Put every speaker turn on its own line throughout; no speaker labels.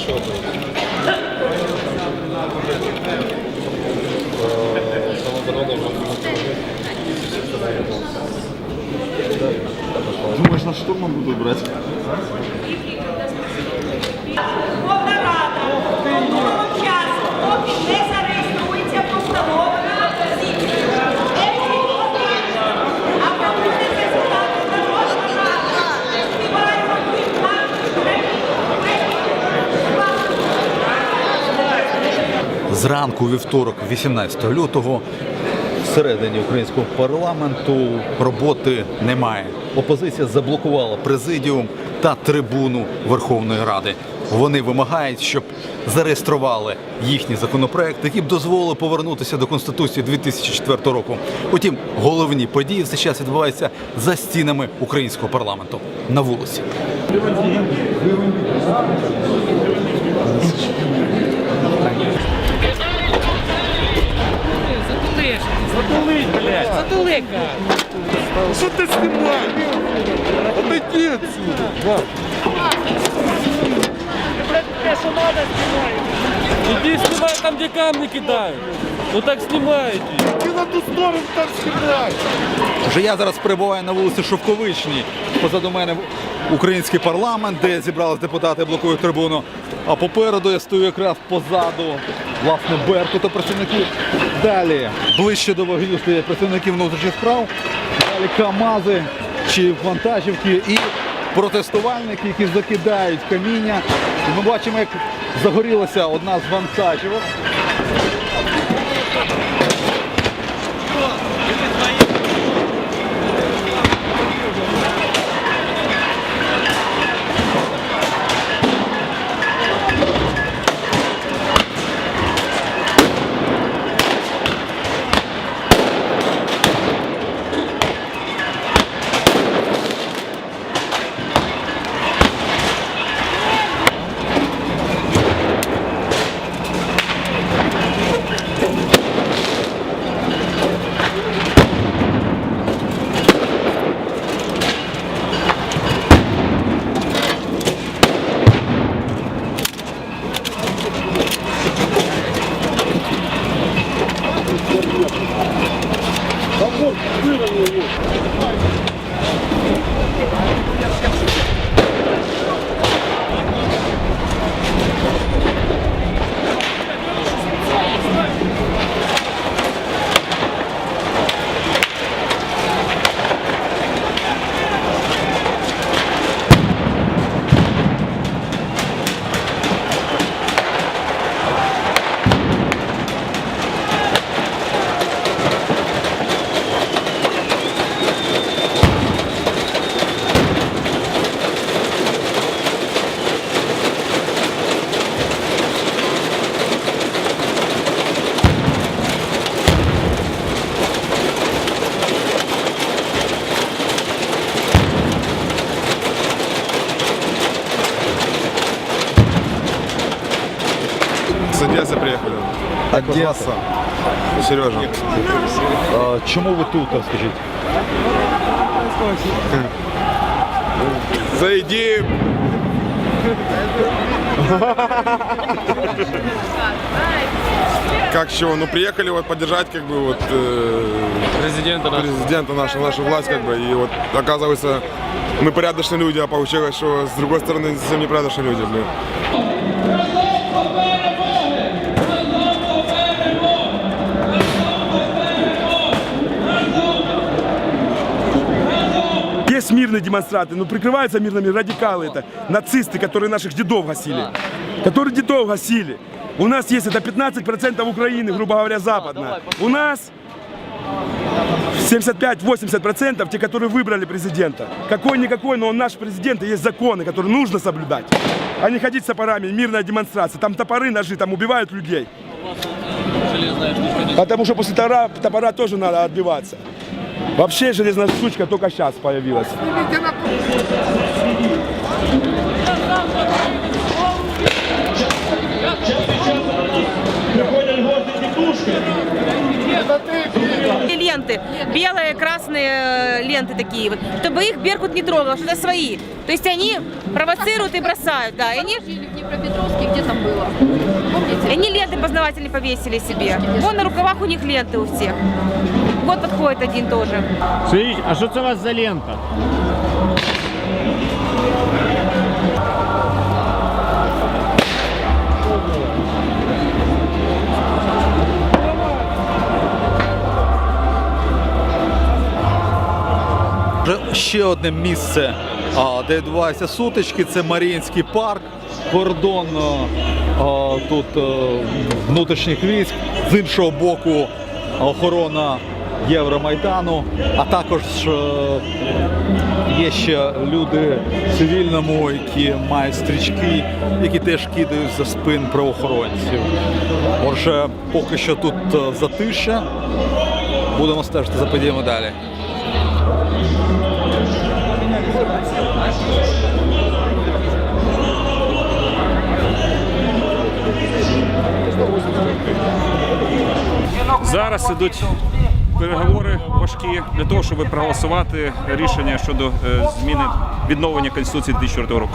що було? Думаєш, на штурмом буду брати?
Зранку вівторок, 18 лютого, всередині українського парламенту роботи немає. Опозиція заблокувала президіум та трибуну Верховної Ради. Вони вимагають, щоб зареєстрували їхній законопроект, який б дозволив повернутися до Конституції 2004 року. Утім, головні події в цей час відбуваються за стінами українського парламенту на вулиці.
Затулиш. Затулить, блядь. Затулика.
Що ти знімаєш? Отойди отсюда.
Иди снимай там, где камни кидают. Ну так снимайте.
Ти на ту сторону там стріляй.
Вже я зараз перебуваю на вулиці Шовковичній. Позаду мене український парламент, де зібрались депутати, блокують трибуну. А попереду я стою якраз позаду власне Беркута працівників. Далі ближче до вагонів стоять працівники внутрішніх справ. Далі КАМАЗи чи вантажівки і протестувальники, які закидають каміння. Ми бачимо, як загорілася одна з вантажівок.
Give it Одессы приехали.
Одеса.
Сережа.
А, чому ви тут, розкажіть?
Зайди. Как чего? Ну приехали вот поддержать как бы вот э,
Президента нашего.
президента нашу, нашу власть как бы и вот оказывается мы порядочные люди, а получилось, что с другой стороны совсем непорядочные люди, блин.
Есть мирные демонстранты, но прикрываются мирными радикалы это, нацисты, которые наших дедов гасили. Которые дедов гасили. У нас есть это 15% Украины, грубо говоря, западная. У нас 75-80% те, которые выбрали президента. Какой-никакой, но он наш президент, и есть законы, которые нужно соблюдать. А не ходить с топорами, мирная демонстрация. Там топоры, ножи, там убивают людей. Потому что после топора, топора тоже надо отбиваться. Вообще железная штучка только сейчас появилась.
И ленты, белые, красные э, ленты такие вот, чтобы их Беркут не трогал, что это свои. То есть они провоцируют и бросают, да. И они,
в Петровский где там было. Помните?
И они ленты познаватели повесили себе. Вон на рукавах у них ленты у всех. Вот подходит один тоже.
Смотрите, а что это у вас за лента?
Ще одне місце, а, де відбуваються сутички, це Маріїнський парк. Кордон а, тут е, внутрішніх військ. З іншого боку охорона Євромайдану, а також е, є ще люди цивільному, які мають стрічки, які теж кидають за спин правоохоронців. Отже, поки що тут е, затиша. Будемо стежити за подіями далі.
Зараз ідуть переговори важкі для того, щоб проголосувати рішення щодо е, зміни відновлення Конституції 2004 року.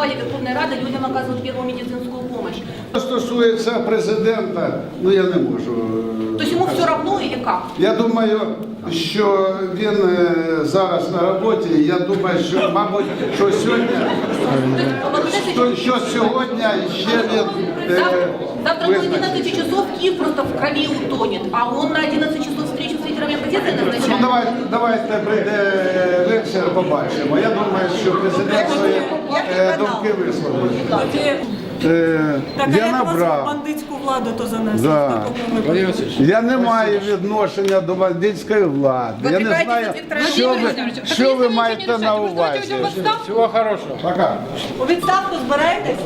У вас в подвале Верховной Рады людям оказывают первую медицинскую помощь.
Що стосується президента, ну я не можу. е,
То есть ему все равно или как?
Я думаю, що він е, зараз на роботі. Я думаю, що, мабуть, що сьогодні, що, що сьогодні ще він е,
Завтра,
визначиться.
11 часов Киев просто в крови утонет, а он на 11 часов
Ну, давай, давайте прийде вечір, побачимо. Я думаю, що президент свої е, думки висловить. Е, я набрав.
бандитську владу то занесли.
Да. Я не маю відношення до бандитської влади. Я не знаю, що ви, що ви маєте на увазі. Всього хорошого. Пока.
У відставку збираєтесь?